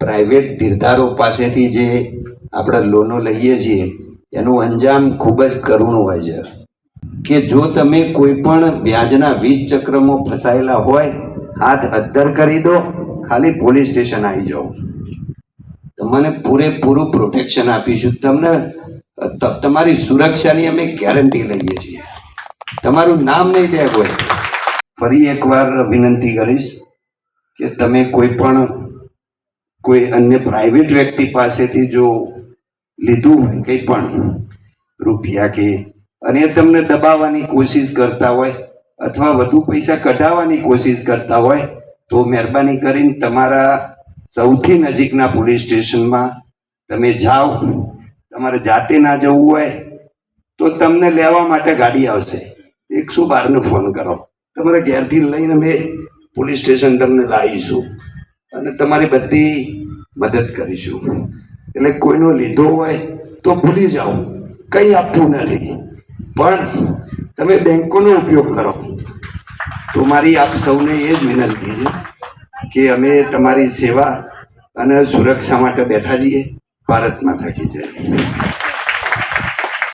Private ધીરધારો પાસેથી જે આપણે લોનો લઈએ છીએ, એનું અંજામ ખૂબ જ કરુણ હોય છે. કે જો તમે કોઈ પણ વ્યાજના વીસ ચક્રમાં ફસાયેલા હોય, હાથ અદ્ધર કરી દો, ખાલી પોલીસ સ્ટેશન આવી જાઓ. તમને પૂરેપૂરું પ્રોટેક્શન આપીશું. તમને તમારી સુરક્ષાની અમે ગેરંટી લઈએ છીએ. તમારું નામ નહીં દે કોઈ ફરી એકવાર વિનંતી કરીશ કે તમે કોઈ પણ કોઈ અન્ય પ્રાઇવેટ વ્યક્તિ પાસેથી જો લીધું હોય, કંઈ પણ, રૂપિયા કે અને એ તમને દબાવવાની કોશિશ કરતા હોય અથવા વધુ પૈસા કઢાવવાની કોશિશ કરતા હોય, તો મહેરબાની કરીને તમારા સૌથી નજીકના પોલીસ સ્ટેશનમાં તમે જાઓ. તમારે જાતે ના જવું હોય, તો તમને લેવા માટે ગાડી આવશે. એકસો બારને ફોન કરો. તમારે ઘેરથી લઈને અમે પોલીસ સ્ટેશન તમને લાવીશું. અને તમારી બધી મદદ કરીશું. એટલે કોઈનો લીધો હોય તો ભૂલી જાઓ. કંઈ આપવું નથી. પણ તમે બેંકોનો ઉપયોગ કરો. તો મારી આપ સૌને એ જ વિનંતી છે કે અમે તમારી સેવા અને સુરક્ષા માટે બેઠા છીએ. ભારતમાં થકી જય.